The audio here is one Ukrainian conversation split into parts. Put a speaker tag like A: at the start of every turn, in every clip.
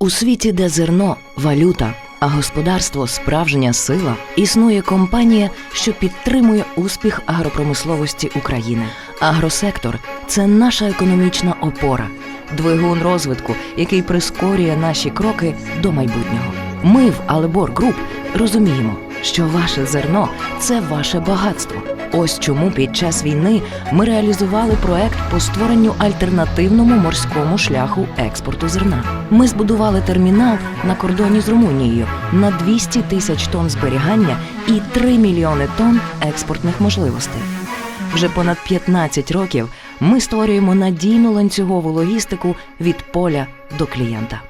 A: У світі, де зерно валюта, а господарство справжня сила, існує компанія, що підтримує успіх агропромисловості України. Агросектор це наша економічна опора, двигун розвитку, який прискорює наші кроки до майбутнього. Ми в Алебор Груп розуміємо, що ваше зерно це ваше багатство. Ось чому під час війни ми реалізували проект по створенню альтернативному морському шляху експорту зерна. Ми збудували термінал на кордоні з Румунією на 200 тисяч тонн зберігання і 3 мільйони тонн експортних можливостей. Вже понад 15 років ми створюємо надійну ланцюгову логістику від поля до клієнта.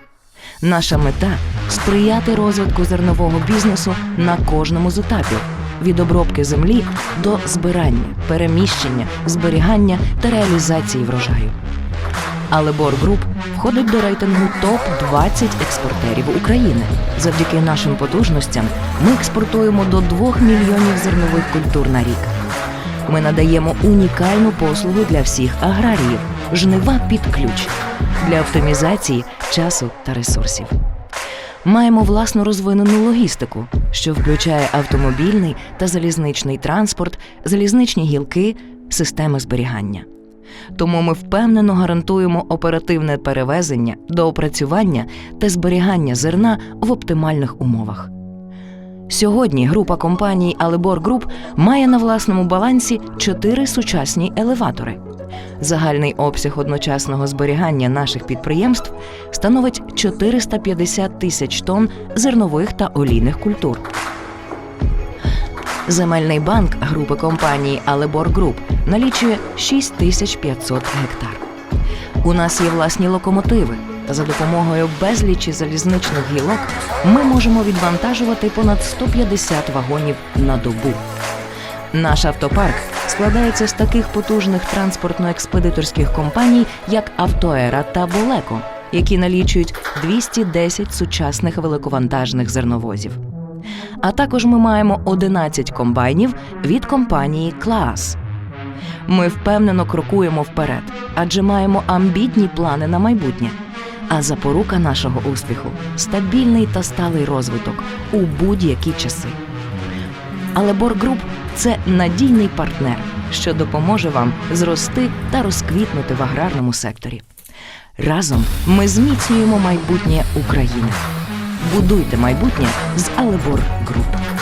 A: Наша мета сприяти розвитку зернового бізнесу на кожному з етапів від обробки землі до збирання, переміщення, зберігання та реалізації врожаю. Але Груп входить до рейтингу топ 20 експортерів України. Завдяки нашим потужностям ми експортуємо до 2 мільйонів зернових культур на рік. Ми надаємо унікальну послугу для всіх аграріїв жнива під ключ для оптимізації часу та ресурсів. Маємо власну розвинену логістику, що включає автомобільний та залізничний транспорт, залізничні гілки, системи зберігання. Тому ми впевнено гарантуємо оперативне перевезення, доопрацювання та зберігання зерна в оптимальних умовах. Сьогодні група компаній Алебор Груп має на власному балансі чотири сучасні елеватори. Загальний обсяг одночасного зберігання наших підприємств становить 450 тисяч тонн зернових та олійних культур. Земельний банк групи компанії Алебор Груп налічує 6500 гектар. У нас є власні локомотиви, та за допомогою безлічі залізничних гілок ми можемо відвантажувати понад 150 вагонів на добу. Наш автопарк складається з таких потужних транспортно-експедиторських компаній, як Автоера та Болеко, які налічують 210 сучасних великовантажних зерновозів. А також ми маємо 11 комбайнів від компанії Клаас. Ми впевнено крокуємо вперед, адже маємо амбітні плани на майбутнє. А запорука нашого успіху стабільний та сталий розвиток у будь-які часи. Але Боргруп це надійний партнер, що допоможе вам зрости та розквітнути в аграрному секторі. Разом ми зміцнюємо майбутнє України. Будуйте майбутнє з Алебор Груп.